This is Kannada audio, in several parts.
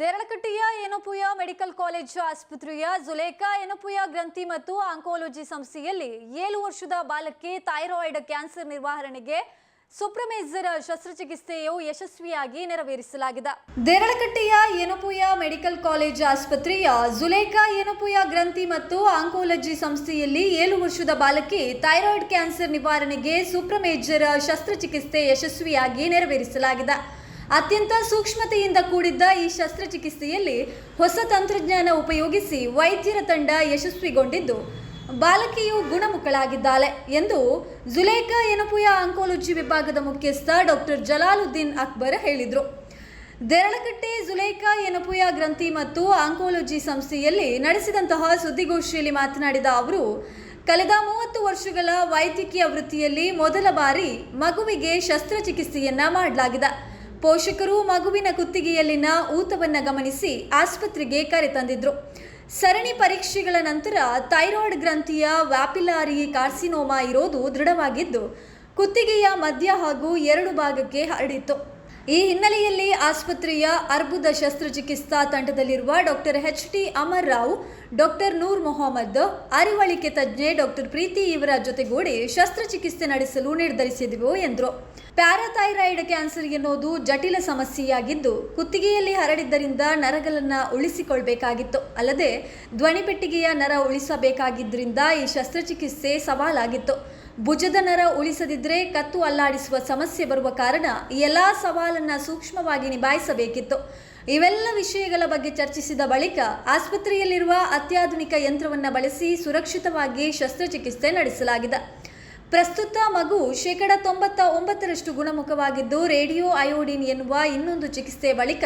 ದೇರಳಕಟ್ಟೆಯ ಏನಪುಯ ಮೆಡಿಕಲ್ ಕಾಲೇಜು ಆಸ್ಪತ್ರೆಯ ಜುಲೇಖಾ ಏನಪುಯ ಗ್ರಂಥಿ ಮತ್ತು ಆಂಕೋಲಜಿ ಸಂಸ್ಥೆಯಲ್ಲಿ ಏಳು ವರ್ಷದ ಬಾಲಕಿ ಥೈರಾಯ್ಡ್ ಕ್ಯಾನ್ಸರ್ ನಿರ್ವಹಣೆಗೆ ಸುಪ್ರಮೇಜರ್ ಶಸ್ತ್ರಚಿಕಿತ್ಸೆಯು ಯಶಸ್ವಿಯಾಗಿ ನೆರವೇರಿಸಲಾಗಿದೆ. ದೇರಳಕಟ್ಟೆಯ ಏನಪುಯ ಮೆಡಿಕಲ್ ಕಾಲೇಜ್ ಆಸ್ಪತ್ರೆಯ ಜುಲೇಖಾ ಏನಪುಯ ಗ್ರಂಥಿ ಮತ್ತು ಆಂಕೋಲಜಿ ಸಂಸ್ಥೆಯಲ್ಲಿ ಏಳು ವರ್ಷದ ಬಾಲಕಿ ಥೈರಾಯ್ಡ್ ಕ್ಯಾನ್ಸರ್ ನಿವಾರಣೆಗೆ ಸುಪ್ರಮೇಜರ್ ಶಸ್ತ್ರಚಿಕಿತ್ಸೆ ಯಶಸ್ವಿಯಾಗಿ ನೆರವೇರಿಸಲಾಗಿದೆ. ಅತ್ಯಂತ ಸೂಕ್ಷ್ಮತೆಯಿಂದ ಕೂಡಿದ್ದ ಈ ಶಸ್ತ್ರಚಿಕಿತ್ಸೆಯಲ್ಲಿ ಹೊಸ ತಂತ್ರಜ್ಞಾನ ಉಪಯೋಗಿಸಿ ವೈದ್ಯರ ತಂಡ ಯಶಸ್ವಿಗೊಂಡಿದ್ದು, ಬಾಲಕಿಯು ಗುಣಮುಖಳಾಗಿದ್ದಾಳೆ ಎಂದು ಜುಲೇಖಾ ಎನಪುಯ ಆಂಕೋಲಜಿ ವಿಭಾಗದ ಮುಖ್ಯಸ್ಥ ಡಾಕ್ಟರ್ ಜಲಾಲುದ್ದೀನ್ ಅಕ್ಬರ್ ಹೇಳಿದರು. ದೇರಳಕಟ್ಟೆ ಜುಲೇಖಾ ಎನಪುಯ ಗ್ರಂಥಿ ಮತ್ತು ಆಂಕೋಲಜಿ ಸಂಸ್ಥೆಯಲ್ಲಿ ನಡೆಸಿದಂತಹ ಸುದ್ದಿಗೋಷ್ಠಿಯಲ್ಲಿ ಮಾತನಾಡಿದ ಅವರು, ಕಳೆದ ಮೂವತ್ತು ವರ್ಷಗಳ ವೈದ್ಯಕೀಯ ವೃತ್ತಿಯಲ್ಲಿ ಮೊದಲ ಬಾರಿ ಮಗುವಿಗೆ ಶಸ್ತ್ರಚಿಕಿತ್ಸೆಯನ್ನ ಮಾಡಲಾಗಿದೆ. ಪೋಷಕರು ಮಗುವಿನ ಕುತ್ತಿಗೆಯಲ್ಲಿನ ಊತವನ್ನು ಗಮನಿಸಿ ಆಸ್ಪತ್ರೆಗೆ ಕರೆತಂದಿದ್ರು ಸರಣಿ ಪರೀಕ್ಷೆಗಳ ನಂತರ ಥೈರಾಯ್ಡ್ ಗ್ರಂಥಿಯ ವ್ಯಾಪಿಲಾರಿ ಕಾರ್ಸಿನೋಮಾ ಇರೋದು ದೃಢವಾಗಿದ್ದು, ಕುತ್ತಿಗೆಯ ಮಧ್ಯ ಹಾಗೂ ಎರಡು ಭಾಗಕ್ಕೆ ಹರಡಿತ್ತು. ಈ ಹಿನ್ನೆಲೆಯಲ್ಲಿ ಆಸ್ಪತ್ರೆಯ ಅರ್ಬುದ ಶಸ್ತ್ರಚಿಕಿತ್ಸಾ ತಂಡದಲ್ಲಿರುವ doctor H T Amar Rao, doctor Noor Mohammed, ಅರಿವಳಿಕೆ ತಜ್ಞೆ ಡಾಕ್ಟರ್ ಪ್ರೀತಿ ಇವರ ಜೊತೆಗೂಡಿ ಶಸ್ತ್ರಚಿಕಿತ್ಸೆ ನಡೆಸಲು ನಿರ್ಧರಿಸಿದೆವು ಎಂದರು. ಪ್ಯಾರಾಥೈರಾಯ್ಡ್ ಕ್ಯಾನ್ಸರ್ ಎನ್ನುವುದು ಜಟಿಲ ಸಮಸ್ಯೆಯಾಗಿದ್ದು, ಕುತ್ತಿಗೆಯಲ್ಲಿ ಹರಡಿದ್ದರಿಂದ ನರಗಳನ್ನು ಉಳಿಸಿಕೊಳ್ಬೇಕಾಗಿತ್ತು. ಅಲ್ಲದೆ ಧ್ವನಿಪೆಟ್ಟಿಗೆಯ ನರ ಉಳಿಸಬೇಕಾಗಿದ್ದರಿಂದ ಈ ಶಸ್ತ್ರಚಿಕಿತ್ಸೆ ಸವಾಲಾಗಿತ್ತು. ಭುಜದ ನರ ಉಳಿಸದಿದ್ರೆ ಕತ್ತು ಅಲ್ಲಾಡಿಸುವ ಸಮಸ್ಯೆ ಬರುವ ಕಾರಣ ಎಲ್ಲ ಸವಾಲನ್ನು ಸೂಕ್ಷ್ಮವಾಗಿ ನಿಭಾಯಿಸಬೇಕಿತ್ತು. ಇವೆಲ್ಲ ವಿಷಯಗಳ ಬಗ್ಗೆ ಚರ್ಚಿಸಿದ ಬಳಿಕ ಆಸ್ಪತ್ರೆಯಲ್ಲಿರುವ ಅತ್ಯಾಧುನಿಕ ಯಂತ್ರವನ್ನು ಬಳಸಿ ಸುರಕ್ಷಿತವಾಗಿ ಶಸ್ತ್ರಚಿಕಿತ್ಸೆ ನಡೆಸಲಾಗಿದೆ. ಪ್ರಸ್ತುತ ಮಗು ಶೇಕಡ ತೊಂಬತ್ತ ಒಂಬತ್ತರಷ್ಟು ಗುಣಮುಖವಾಗಿದ್ದು, ರೇಡಿಯೋ ಅಯೋಡಿನ್ ಎನ್ನುವ ಇನ್ನೊಂದು ಚಿಕಿತ್ಸೆ ಬಳಿಕ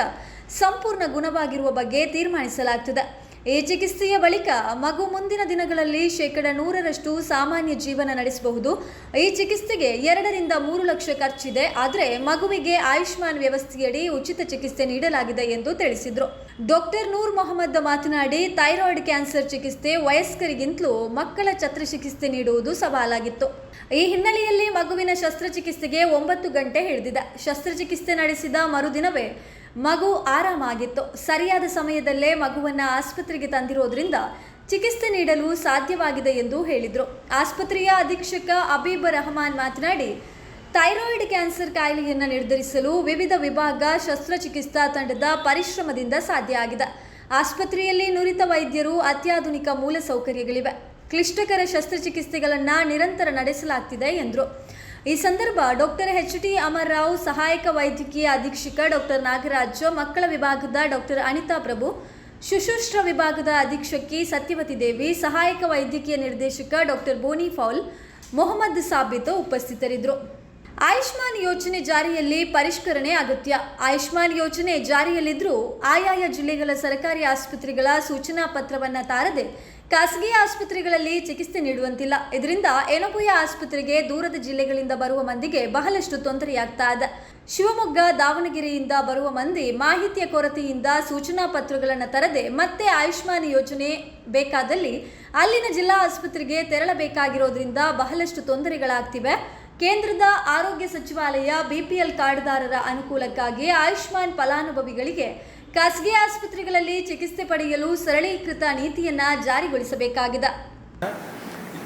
ಸಂಪೂರ್ಣ ಗುಣವಾಗಿರುವ ಬಗ್ಗೆ ತೀರ್ಮಾನಿಸಲಾಗ್ತಿದೆ. ಈ ಚಿಕಿತ್ಸೆಯ ಬಳಿಕ ಮಗು ಮುಂದಿನ ದಿನಗಳಲ್ಲಿ ಶೇಕಡ ನೂರರಷ್ಟು ಸಾಮಾನ್ಯ ಜೀವನ ನಡೆಸಬಹುದು. ಈ ಚಿಕಿತ್ಸೆಗೆ ಎರಡರಿಂದ ಮೂರು ಲಕ್ಷ ಖರ್ಚಿದೆ. ಆದರೆ ಮಗುವಿಗೆ ಆಯುಷ್ಮಾನ್ ವ್ಯವಸ್ಥೆಯಡಿ ಉಚಿತ ಚಿಕಿತ್ಸೆ ನೀಡಲಾಗಿದೆ ಎಂದು ತಿಳಿಸಿದರು. ಡಾಕ್ಟರ್ ನೂರ್ ಮೊಹಮ್ಮದ್ ಮಾತನಾಡಿ, ಥೈರಾಯ್ಡ್ ಕ್ಯಾನ್ಸರ್ ಚಿಕಿತ್ಸೆ ವಯಸ್ಕರಿಗಿಂತಲೂ ಮಕ್ಕಳ ಚಿಕಿತ್ಸೆ ನೀಡುವುದು ಸವಾಲಾಗಿತ್ತು. ಈ ಹಿನ್ನೆಲೆಯಲ್ಲಿ ಮಗುವಿನ ಶಸ್ತ್ರಚಿಕಿತ್ಸೆಗೆ ಒಂಬತ್ತು ಗಂಟೆ ಹಿಡಿದಿದೆ. ಶಸ್ತ್ರಚಿಕಿತ್ಸೆ ನಡೆಸಿದ ಮರುದಿನವೇ ಮಗು ಆರಾಮಾಗಿತ್ತು. ಸರಿಯಾದ ಸಮಯದಲ್ಲೇ ಮಗುವನ್ನ ಆಸ್ಪತ್ರೆಗೆ ತಂದಿರೋದ್ರಿಂದ ಚಿಕಿತ್ಸೆ ನೀಡಲು ಸಾಧ್ಯವಾಗಿದೆ ಎಂದು ಹೇಳಿದರು. ಆಸ್ಪತ್ರೆಯ ಅಧೀಕ್ಷಕ ಅಬೀಬ್ ರಹಮಾನ್ ಮಾತನಾಡಿ, ಥೈರಾಯ್ಡ್ ಕ್ಯಾನ್ಸರ್ ಕಾಯಿಲೆಯನ್ನು ನಿರ್ಧರಿಸಲು ವಿವಿಧ ವಿಭಾಗ ಶಸ್ತ್ರಚಿಕಿತ್ಸಾ ತಂಡದ ಪರಿಶ್ರಮದಿಂದ ಸಾಧ್ಯ ಆಗಿದೆ. ಆಸ್ಪತ್ರೆಯಲ್ಲಿ ನುರಿತ ವೈದ್ಯರು ಅತ್ಯಾಧುನಿಕ ಮೂಲಸೌಕರ್ಯಗಳಿವೆ. ಕ್ಲಿಷ್ಟಕರ ಶಸ್ತ್ರಚಿಕಿತ್ಸೆಗಳನ್ನು ನಿರಂತರ ನಡೆಸಲಾಗ್ತಿದೆ ಎಂದರು. ಈ ಸಂದರ್ಭ doctor H T Amar Rao ಸಹಾಯಕ ವೈದ್ಯಕೀಯ ಅಧೀಕ್ಷಕ ಡಾಕ್ಟರ್ ನಾಗರಾಜ್, ಮಕ್ಕಳ ವಿಭಾಗದ ಡಾಕ್ಟರ್ ಅನಿತಾ ಪ್ರಭು, ಶುಶ್ರೂಷ ವಿಭಾಗದ ಅಧೀಕ್ಷಕಿ ಸತ್ಯವತಿ ದೇವಿ, ಸಹಾಯಕ ವೈದ್ಯಕೀಯ ನಿರ್ದೇಶಕ ಡಾಕ್ಟರ್ ಬೋನಿ ಫೌಲ್, ಮೊಹಮ್ಮದ್ ಸಾಬಿತ್ ಉಪಸ್ಥಿತರಿದ್ದರು ಆಯುಷ್ಮಾನ್ ಯೋಜನೆ ಜಾರಿಯಲ್ಲಿ ಪರಿಷ್ಕರಣೆ ಅಗತ್ಯ. ಆಯುಷ್ಮಾನ್ ಯೋಜನೆ ಜಾರಿಯಲ್ಲಿದ್ದರೂ ಆಯಾಯ ಜಿಲ್ಲೆಗಳ ಸರ್ಕಾರಿ ಆಸ್ಪತ್ರೆಗಳ ಸೂಚನಾ ಪತ್ರವನ್ನು ತಾರದೆ ಖಾಸಗಿ ಆಸ್ಪತ್ರೆಗಳಲ್ಲಿ ಚಿಕಿತ್ಸೆ ನೀಡುವಂತಿಲ್ಲ. ಇದರಿಂದ ಏನಪುಯ ಆಸ್ಪತ್ರೆಗೆ ದೂರದ ಜಿಲ್ಲೆಗಳಿಂದ ಬರುವ ಮಂದಿಗೆ ಬಹಳಷ್ಟು ತೊಂದರೆಯಾಗ್ತಾ ಇದೆ. ಶಿವಮೊಗ್ಗ, ದಾವಣಗೆರೆಯಿಂದ ಬರುವ ಮಂದಿ ಮಾಹಿತಿಯ ಕೊರತೆಯಿಂದ ಸೂಚನಾ ಪತ್ರಗಳನ್ನು ತರದೆ ಮತ್ತೆ ಆಯುಷ್ಮಾನ್ ಯೋಜನೆ ಬೇಕಾದಲ್ಲಿ ಅಲ್ಲಿನ ಜಿಲ್ಲಾ ಆಸ್ಪತ್ರೆಗೆ ತೆರಳಬೇಕಾಗಿರೋದ್ರಿಂದ ಬಹಳಷ್ಟು ತೊಂದರೆಗಳಾಗ್ತಿವೆ. ಕೇಂದ್ರದ ಆರೋಗ್ಯ ಸಚಿವಾಲಯ ಬಿಪಿಎಲ್ ಕಾರ್ಡ್ದಾರರ ಅನುಕೂಲಕ್ಕಾಗಿ ಆಯುಷ್ಮಾನ್ ಫಲಾನುಭವಿಗಳಿಗೆ ಖಾಸಗಿ ಆಸ್ಪತ್ರೆಗಳಲ್ಲಿ ಚಿಕಿತ್ಸೆ ಪಡೆಯಲು ಸರಳೀಕೃತ ನೀತಿಯನ್ನ ಜಾರಿಗೊಳಿಸಬೇಕಾಗಿದೆ.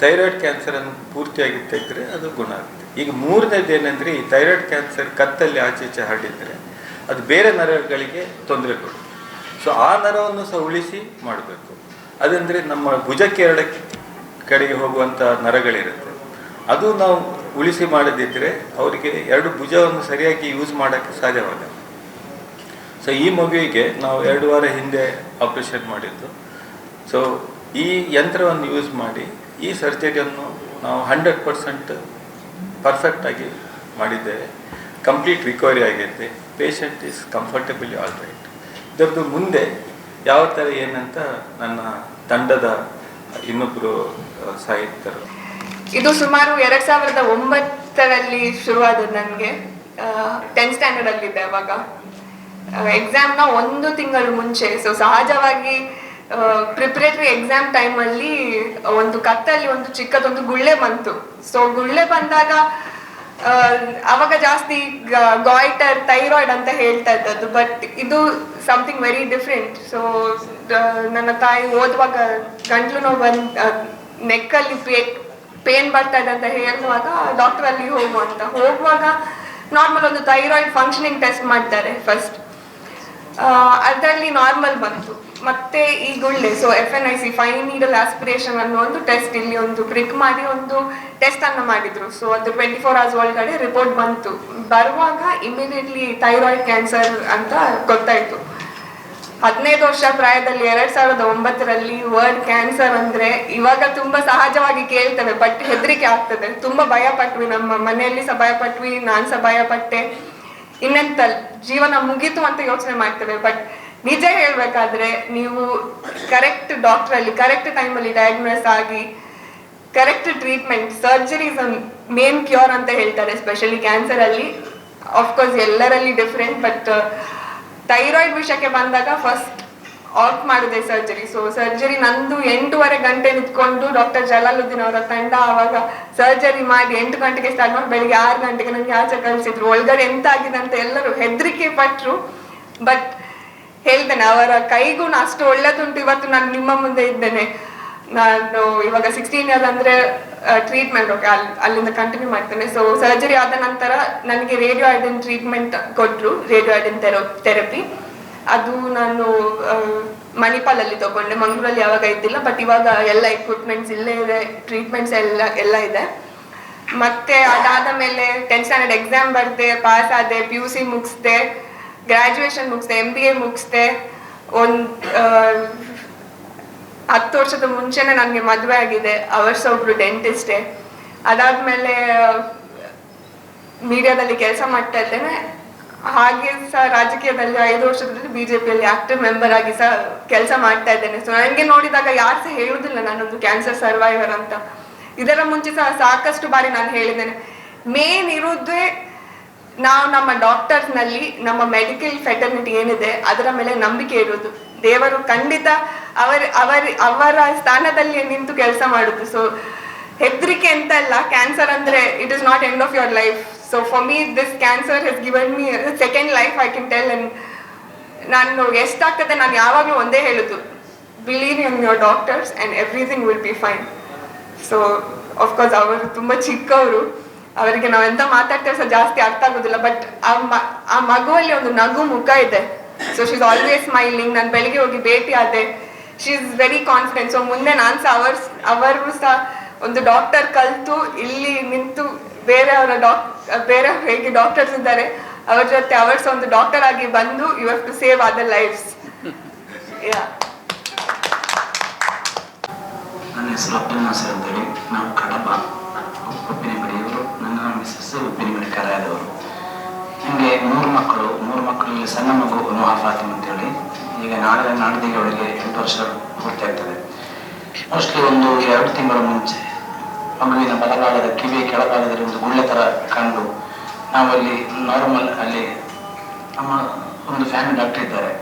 ಥೈರಾಯ್ಡ್ ಕ್ಯಾನ್ಸರ್ ಅನ್ನು ಪೂರ್ತಿಯಾಗಿ ತೆಗೆದ್ರೆ ಅದು ಗುಣ ಆಗುತ್ತೆ. ಈಗ ಮೂರನೇದು ಏನಂದ್ರೆ, ಈ ಥೈರಾಯ್ಡ್ ಕ್ಯಾನ್ಸರ್ ಕತ್ತಲ್ಲಿ ಆಚೆ ಈಚೆ ಹರಡಿದರೆ ಅದು ಬೇರೆ ನರಗಳಿಗೆ ತೊಂದರೆ ಕೊಡುತ್ತೆ. ಸೊ ಆ ನರವನ್ನು ಸಹ ಉಳಿಸಿ ಮಾಡಬೇಕು. ಅದಂದರೆ ನಮ್ಮ ಭುಜಕ್ಕೆ ಎರಡು ಕಡೆಗೆ ಹೋಗುವಂಥ ನರಗಳಿರುತ್ತೆ. ಅದು ನಾವು ಉಳಿಸಿ ಮಾಡದಿದ್ದರೆ ಅವರಿಗೆ ಎರಡು ಭುಜವನ್ನು ಸರಿಯಾಗಿ ಯೂಸ್ ಮಾಡೋಕ್ಕೆ ಸಾಧ್ಯವಾಗಲ್ಲ. ಸೊ ಈ ಮಗುವಿಗೆ ನಾವು ಎರಡು ವಾರ ಹಿಂದೆ ಆಪರೇಷನ್ ಮಾಡಿದ್ದು. ಸೊ ಈ ಯಂತ್ರವನ್ನು ಯೂಸ್ ಮಾಡಿ, ಈ ಸರ್ಜರಿಯನ್ನು ನಾವು ಹಂಡ್ರೆಡ್ ಪರ್ಸೆಂಟ್ ಪರ್ಫೆಕ್ಟಾಗಿ ಮಾಡಿದ್ದೇವೆ. ಕಂಪ್ಲೀಟ್ ರಿಕವರಿ ಆಗಿದೆ patient is comfortably all right ಇದರದ್ದು ಮುಂದೆ ಯಾವ ಥರ ಏನಂತ ನನ್ನ ತಂಡದ ಇನ್ನೊಬ್ಬರು ಸಾಹಿತ್ಯರು. ಇದು ಸುಮಾರು ಎರಡ್ ಸಾವಿರದ ಒಂಬತ್ತರಲ್ಲಿ ಶುರುವಾದ ನನಗೆ. ಟೆಂತ್ ಸ್ಟ್ಯಾಂಡರ್ಡ್ ಅಲ್ಲಿದ್ದೆ ಅವಾಗ. ಎಕ್ಸಾಮ್ನ ಒಂದು ತಿಂಗಳು ಮುಂಚೆ. ಸೊ ಸಹಜವಾಗಿ ಪ್ರಿಪರೇಟರಿ ಎಕ್ಸಾಮ್ ಟೈಮಲ್ಲಿ ಒಂದು ಕತ್ತಲ್ಲಿ ಒಂದು ಚಿಕ್ಕದೊಂದು ಗುಳ್ಳೆ ಬಂತು. ಸೊ ಗುಳ್ಳೆ ಬಂದಾಗ ಅವಾಗ ಜಾಸ್ತಿ ಗಾಯ್ಟರ್ ಥೈರಾಯ್ಡ್ ಅಂತ ಹೇಳ್ತಾ ಇದ್ದದ್ದು. ಬಟ್ ಇದು ಸಮಥಿಂಗ್ ವೆರಿ ಡಿಫ್ರೆಂಟ್ ಸೊ ನನ್ನ ತಾಯಿ ಓದುವಾಗ ಗಂಟ್ಲು ನೋವು ಬಂದ್ ನೆಕ್ಕಲ್ಲಿ ಪೇನ್ ಬರ್ತಾ ಇದೆ ಅಂತ ಹೇಳುವಾಗ ಡಾಕ್ಟರ್ ಅಲ್ಲಿ ಹೋಗು ಅಂತ. ಹೋಗುವಾಗ ನಾರ್ಮಲ್ ಒಂದು ಥೈರಾಯ್ಡ್ ಫಂಕ್ಷನಿಂಗ್ ಟೆಸ್ಟ್ ಮಾಡ್ತಾರೆ ಫಸ್ಟ್ ಅದರಲ್ಲಿ ನಾರ್ಮಲ್ ಬಂತು. ಮತ್ತೆ ಈ ಗುಳ್ಳೆ so F N A C fine needle aspiration ಅನ್ನೋ ಒಂದು ಟೆಸ್ಟ್ ಇಲ್ಲಿ ಒಂದು ಬ್ರಿಕ್ ಮಾಡಿ ಒಂದು ಟೆಸ್ಟ್ ಅನ್ನು ಮಾಡಿದ್ರು. ಸೊ ಅದು ಟ್ವೆಂಟಿ ಫೋರ್ ಅವರ್ಸ್ ಒಳಗಡೆ ರಿಪೋರ್ಟ್ ಬಂತು. ಬರುವಾಗ ಇಮಿಡಿಯೇಟ್ಲಿ ಥೈರಾಯ್ಡ್ ಕ್ಯಾನ್ಸರ್ ಅಂತ ಗೊತ್ತಾಯ್ತು. ಹದಿನೈದು ವರ್ಷ ಪ್ರಾಯದಲ್ಲಿ ಎರಡ್ ಸಾವಿರದ ಒಂಬತ್ತರಲ್ಲಿ ವರ್ಡ್ ಕ್ಯಾನ್ಸರ್ ಅಂದ್ರೆ ಇವಾಗ ತುಂಬಾ ಸಹಜವಾಗಿ ಕೇಳ್ತೇವೆ ಬಟ್ ಹೆದರಿಕೆ ಆಗ್ತದೆ. ತುಂಬಾ ಭಯ ಪಟ್ವಿ ನಮ್ಮ ಮನೆಯಲ್ಲಿ ಸಹ ಭಯ ಪಟ್ವಿ ನಾನ್ ಸಹ ಭಯ ಪಟ್ಟೆ ಇನ್ನೆಂತ ಜೀವನ ಮುಗೀತು ಅಂತ ಯೋಚನೆ ಮಾಡ್ತೇವೆ ಬಟ್ ನಿಜ ಹೇಳ್ಬೇಕಾದ್ರೆ ನೀವು ಕರೆಕ್ಟ್ ಡಾಕ್ಟರ್ ಅಲ್ಲಿ ಕರೆಕ್ಟ್ ಟೈಮಲ್ಲಿ ಡಯಾಗ್ನೋಸ್ ಆಗಿ correct treatment surgery is main cure ಅಂತ ಹೇಳ್ತಾರೆ ಸ್ಪೆಷಲಿ ಕ್ಯಾನ್ಸರ್ ಅಲ್ಲಿ. ಆಫ್ಕೋರ್ಸ್ ಎಲ್ಲರಲ್ಲಿ ಡಿಫ್ರೆಂಟ್ ಬಟ್ ಥೈರಾಯ್ಡ್ ವಿಷಯಕ್ಕೆ ಬಂದಾಗ ಫಸ್ಟ್ ಆಫ್ ಮಾಡಿದೆ ಸರ್ಜರಿ. ಸೊ ಸರ್ಜರಿ ನಂದು ಎಂಟೂವರೆ ಗಂಟೆ ನಿಂತ್ಕೊಂಡು ಡಾಕ್ಟರ್ ಜಲಾಲುದ್ದೀನ್ ಅವರ ತಂಡ ಆವಾಗ ಸರ್ಜರಿ ಮಾಡಿ ಎಂಟು ಗಂಟೆಗೆ ಸ್ಟಾರ್ಟ್ ಮಾಡಿ ಬೆಳಿಗ್ಗೆ ಆರು ಗಂಟೆಗೆ ನನಗೆ ಆಚೆ ಕಳಿಸಿದ್ರು. ಒಳಗಡೆ ಎಂತ ಆಗಿದೆ ಅಂತ ಎಲ್ಲರೂ ಹೆದರಿಕೆ ಪಟ್ರು. ಬಟ್ ಹೇಳ್ತೇನೆ, ಅವರ ಕೈಗುಣ ಅಷ್ಟು ಒಳ್ಳೇದುಂಟು. ಇವತ್ತು ನಾನು ನಿಮ್ಮ ಮುಂದೆ ಇದ್ದೇನೆ. ನಾನು ಇವಾಗ ಸಿಕ್ಸ್ಟೀನ್ ಇಯರ್ ಅಂದ್ರೆ ಟ್ರೀಟ್ಮೆಂಟ್ ಓಕೆ ಅಲ್ಲಿ ಅಲ್ಲಿಂದ ಕಂಟಿನ್ಯೂ ಮಾಡ್ತೇನೆ. ಸೊ ಸರ್ಜರಿ ಆದ ನಂತರ ನನಗೆ ರೇಡಿಯೋ ಐಡಿನ್ ಟ್ರೀಟ್ಮೆಂಟ್ ಕೊಟ್ಟರು ರೇಡಿಯೋ ಐಡಿನ್ ಥೆರೋ ಥೆರಪಿ ಅದು ನಾನು ಮಣಿಪಾಲಲ್ಲಿ ತಗೊಂಡೆ. ಮಂಗ್ಳೂರಲ್ಲಿ ಯಾವಾಗ ಇದ್ದಿಲ್ಲ ಬಟ್ ಇವಾಗ ಎಲ್ಲ ಎಕ್ವಿಪ್ಮೆಂಟ್ಸ್ ಇಲ್ಲೇ ಇದೆ ಟ್ರೀಟ್ಮೆಂಟ್ಸ್ ಎಲ್ಲ ಎಲ್ಲ ಇದೆ. ಮತ್ತೆ ಅದಾದ ಮೇಲೆ ಟೆಂತ್ ಸ್ಟ್ಯಾಂಡರ್ಡ್ ಎಕ್ಸಾಮ್ ಬರ್ದೆ ಪಾಸ್ ಆದೆ ಪಿ ಯು ಸಿ ಮುಗಿಸ್ದೆ ಗ್ರಾಜುಯೇಷನ್ ಮುಗಿಸ್ದೆ ಎಂ ಬಿ ಎ ಮುಗಿಸ್ದೆ. ಒಂದು ಹತ್ತು ವರ್ಷದ ಮುಂಚೆನೆ ನನಗೆ ಮದುವೆ ಆಗಿದೆ ಅವರ್ಸ ಒಬ್ರು ಡೆಂಟಿಸ್ಟೇ ಅದಾದ್ಮೇಲೆ ಮೀಡಿಯಾದಲ್ಲಿ ಕೆಲಸ ಮಾಡ್ತಾ ಇದ್ದೇನೆ. ಹಾಗೆ ಸಹ ರಾಜಕೀಯದಲ್ಲಿ ಐದು ವರ್ಷದಲ್ಲಿ ಬಿಜೆಪಿಯಲ್ಲಿ ಆಕ್ಟಿವ್ ಮೆಂಬರ್ ಆಗಿ ಸಹ ಕೆಲಸ ಮಾಡ್ತಾ ಇದ್ದೇನೆ. ಸೊ ನನಗೆ ನೋಡಿದಾಗ ಯಾರು ಸಹ ಹೇಳುವುದಿಲ್ಲ ನಾನೊಂದು ಕ್ಯಾನ್ಸರ್ ಸರ್ವೈವರ್ ಅಂತ. ಇದರ ಮುಂಚೆ ಸಹ ಸಾಕಷ್ಟು ಬಾರಿ ನಾನು ಹೇಳಿದ್ದೇನೆ. ಮೇನ್ ಇರುವುದೇ ನಾವು ನಮ್ಮ ಡಾಕ್ಟರ್ಸ್ನಲ್ಲಿ ನಮ್ಮ ಮೆಡಿಕಲ್ ಫೆಟರ್ನಿಟಿ ಏನಿದೆ, ಅದರ ಮೇಲೆ ನಂಬಿಕೆ ಇರುವುದು. ದೇವರು ಖಂಡಿತ ಅವರ ಅವರ ಅವರ ಸ್ಥಾನದಲ್ಲಿ ನಿಂತು ಕೆಲಸ ಮಾಡುದು ಸೊ ಹೆದರಿಕೆ ಅಂತ ಅಲ್ಲ ಕ್ಯಾನ್ಸರ್ ಅಂದ್ರೆ it is not end of your life so for me this cancer has given me second life I can tell and ನಾನು ಎಷ್ಟಾಗ್ತದೆ ನಾನು ಯಾವಾಗಲೂ ಒಂದೇ ಹೇಳುದು. Believe in your doctors and everything will be fine so of course ಅವರು ತುಂಬ ಚಿಕ್ಕವರು. ಅವರಿಗೆ ನಾವು ಎಂತ ಮಾತಾಡ್ತೇವೆ ಸಹ ಜಾಸ್ತಿ ಅರ್ಥ ಆಗೋದಿಲ್ಲ. ಬಟ್ ಆ ಮಗುವಲ್ಲಿ ಒಂದು ನಗು ಮುಖ ಇದೆ. So she is always smiling ನಾನು ಬೆಳಿಗ್ಗೆ ಹೋಗಿ ಭೇಟಿ ಆದೆ. She is very confident so ಮುಂದೆ ನಾನು ಸಹ ಅವರ್ಸ್, ಅವರು ಸಹ ಒಂದು ಡಾಕ್ಟರ್ ಕಲಿತು ಇಲ್ಲಿ ನಿಂತು ಬೇರೆಯವರ ಡಾಕ್ ಬೇರೆ ಹೇಗೆ ಡಾಕ್ಟರ್ಸ್ ಇದ್ದಾರೆ, ಅವ್ರ ಜೊತೆ ಅವರ್ಸ್ ಒಂದು ಡಾಕ್ಟರ್ ಆಗಿ ಬಂದು ಟು ಸೇವ್ ಆದ ಲೈಫ್ಸ್ ನನ್ನ ಹೆಸರು ಅಬ್ದುಲ್ ನಾಸರ್ ಅಂತೇಳಿ. ನಾವು ಕಡಬ, ಉಪ್ಪಿನಗಡಿಯವರು, ನನ್ನ ಮಿಸ್ಸಸ್ ಉಪ್ಪಿನಗಡಿ ಕರೆಯಾದವರು. ನನಗೆ ಮೂರು ಮಕ್ಕಳು, ಮೂರು ಮಕ್ಕಳಲ್ಲಿ ಸಣ್ಣ ಮಗು ನೋಹಾ ಅಂತೇಳಿ. ಈಗ ನಾಳೆ ನಾಡಿದಿಗೆ ಅವಳಿಗೆ ಎಂಟು ವರ್ಷ ಪೂರ್ತಿ ಆಗ್ತದೆ. ಮೋಸ್ಟ್ಲಿ ಒಂದು ಎರಡು ತಿಂಗಳ ಮುಂಚೆ. ಮಗುವಿನ ಬಲಭಾಗದ ಕಿವಿ ಕೆಳಭಾಗದಲ್ಲಿ ಒಂದು ಗುಳ್ಳೆ ಥರ ಕಂಡು ನಾವಲ್ಲಿ ನಾರ್ಮಲ್ ಅಲ್ಲಿ ನಮ್ಮ ಒಂದು ಫ್ಯಾಮಿಲಿ ಡಾಕ್ಟರ್ ಇದ್ದಾರೆ.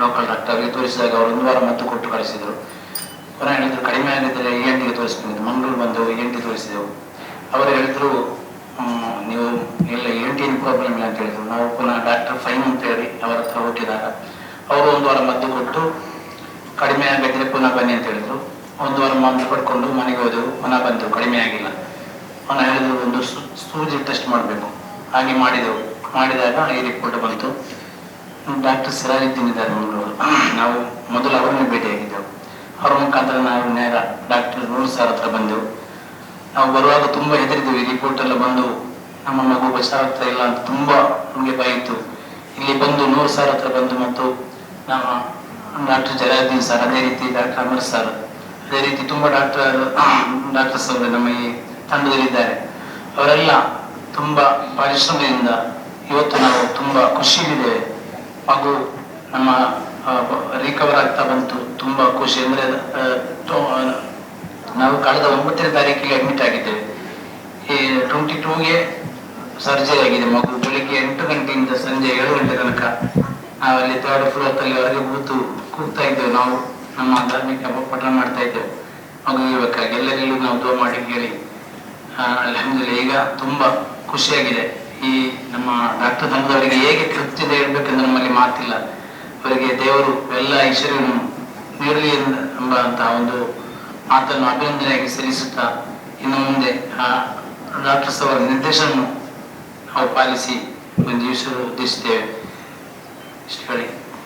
ಲೋಕಲ್ ಡಾಕ್ಟರ್ ಅವರಿಗೆ ತೋರಿಸಿದಾಗ ಅವರು ಒಂದು ವಾರ ಮದ್ದು ಕೊಟ್ಟು ಕಳಿಸಿದರು. ಅವರ ಹೇಳಿದ್ರು, ಕಡಿಮೆ ಆಗಿದ್ದರೆ ಇ ಎನ್ ಟಿಗೆ ಮಂಗಳೂರು ಬಂದು ಇ ಎನ್ ತೋರಿಸಿದೆವು. ಅವರು ಹೇಳಿದ್ರು ನೀವು ಎಲ್ಲ ಇ ಎನ್ ಪ್ರಾಬ್ಲಮ್ ಇಲ್ಲ ಅಂತ ಹೇಳಿದ್ರು. ನಾವು ಪುನಃ ಡಾಕ್ಟರ್ ಫೈನ್ ಅಂತ ಹೇಳಿ ಅವರ ಹತ್ರ ಹುಟ್ಟಿದಾಗ, ಅವರು ಒಂದು ವಾರ ಮದ್ದು ಕೊಟ್ಟು ಕಡಿಮೆ ಆಗಿದ್ರೆ ಪುನಃ ಬನ್ನಿ ಅಂತ ಹೇಳಿದ್ರು. ಒಂದು ವಾರ ಮಾತ್ರ ಪಡ್ಕೊಂಡು ಮನೆಗೆ ಹೋದೆವು. ಮನ ಬಂತು, ಕಡಿಮೆ ಆಗಿಲ್ಲ. ಮನ ಹೇಳಿದ್ರು ಒಂದು ಸೂಜಿ ಟೆಸ್ಟ್ ಮಾಡಬೇಕು. ಹಾಗೆ ಮಾಡಿದೆವು. ಮಾಡಿದಾಗ ಈ ರಿಪೋರ್ಟ್ ಬಂತು. ಡಾಕ್ಟರ್ ಸಿರಾಜುದ್ದೀನ್ ಇದ್ದಾರೆ ಮಂಗಳೂರು. ನಾವು ಮೊದಲು ಅವರನ್ನೇ ಭೇಟಿಯಾಗಿದ್ದೆವು. ಅವ್ರ ಮುಖಾಂತರ ನಾವು ನೇರ ಡಾಕ್ಟರ್ ನೂರು ಸರ್ ಹತ್ರ ಬಂದೆವು. ನಾವು ಬರುವಾಗ ತುಂಬ ಹೆದರಿದ್ದೆವು ಈ ರಿಪೋರ್ಟ್ ಎಲ್ಲ ಬಂದು ನಮ್ಮ ಮಗು ಬಚಾವಾಗ್ತಾ ಇಲ್ಲ ಅಂತ ತುಂಬ ನಮಗೆ ಇತ್ತು. ಇಲ್ಲಿ ಬಂದು ನೂರು ಸರ್ ಹತ್ರ ಬಂದು ಮತ್ತು ನಮ್ಮ ಡಾಕ್ಟರ್ ಜಲಾದ್ದೀನ್ ಸರ್, ಅದೇ ರೀತಿ ಡಾಕ್ಟರ್ ಅಮರ್ ಸರ್ ಅದೇ ರೀತಿ ತುಂಬಾ ಡಾಕ್ಟರ್ ಡಾಕ್ಟರ್ಸ್ ಅವರು ನಮ್ಮ ಈ ತಂಡದಲ್ಲಿದ್ದಾರೆ. ಅವರೆಲ್ಲ ತುಂಬಾ ಪರಿಶ್ರಮದಿಂದ ಇವತ್ತು ನಾವು ತುಂಬಾ ಖುಷಿಯಲ್ಲಿದ್ದೇವೆ. ಹಾಗೂ ನಮ್ಮ ರಿಕವರ್ ಆಗ್ತಾ ಬಂತು. ತುಂಬಾ ಖುಷಿ. ಅಂದ್ರೆ ನಾವು ಕಳೆದ ಒಂಬತ್ತನೇ ತಾರೀಕಿಗೆ ಅಡ್ಮಿಟ್ ಆಗಿದ್ದೇವೆ. ಈ ಟ್ವೆಂಟಿ ಟೂಗೆ ಸರ್ಜರಿ ಆಗಿದೆ. ಮಗು ಬೆಳಿಗ್ಗೆ ಎಂಟು ಗಂಟೆಯಿಂದ ಸಂಜೆ ಏಳು ಗಂಟೆ ತನಕ ನಾವಲ್ಲಿ ಥರ್ಡ್ ಫುಲ್ ಅಲ್ಲಿ ಹೊರಗೆ ಕೂತು ಕೂಗ್ತಾ ಇದ್ದೇವೆ. ನಾವು ನಮ್ಮ ಧಾರ್ಮಿಕ ಪಠಣ ಮಾಡ್ತಾ ಇದ್ದೇವೆ. ಮಗು ಇರಬೇಕಾಗಿ ಎಲ್ಲರಿಗೂ ನಾವು ದೋ ಮಾಡಿ ಹೇಳಿ ಅಲ್ಲಿ ಈಗ ತುಂಬ ಖುಷಿಯಾಗಿದೆ. ಈ ನಮ್ಮ ಡಾಕ್ಟರ್ ತಂಡದವರಿಗೆ ಹೇಗೆ ಕೃತ್ಯತೆ ಇರಬೇಕೆಂದು ನಮ್ಮಲ್ಲಿ ಮಾತಿಲ್ಲ. ಅವರಿಗೆ ದೇವರು ಎಲ್ಲ ಐಶ್ವರ್ಯವನ್ನು ನೀಡಲಿ ಎಂಬ ಎಂಬಂತಹ ಒಂದು ಮಾತನ್ನು ಅಭಿನಂದನೆಯಾಗಿ ಸಲ್ಲಿಸುತ್ತಾ, ಇನ್ನು ಮುಂದೆ, ಆ ಡಾಕ್ಟರ್ಸ್ ಅವರ ನಿರ್ದೇಶನವನ್ನು ನಾವು ಪಾಲಿಸಿ ಒಂದು ಜೀವಿಸಲು ಉದ್ದೇಶಿಸುತ್ತೇವೆ ಇಷ್ಟು ಹೇಳಿ.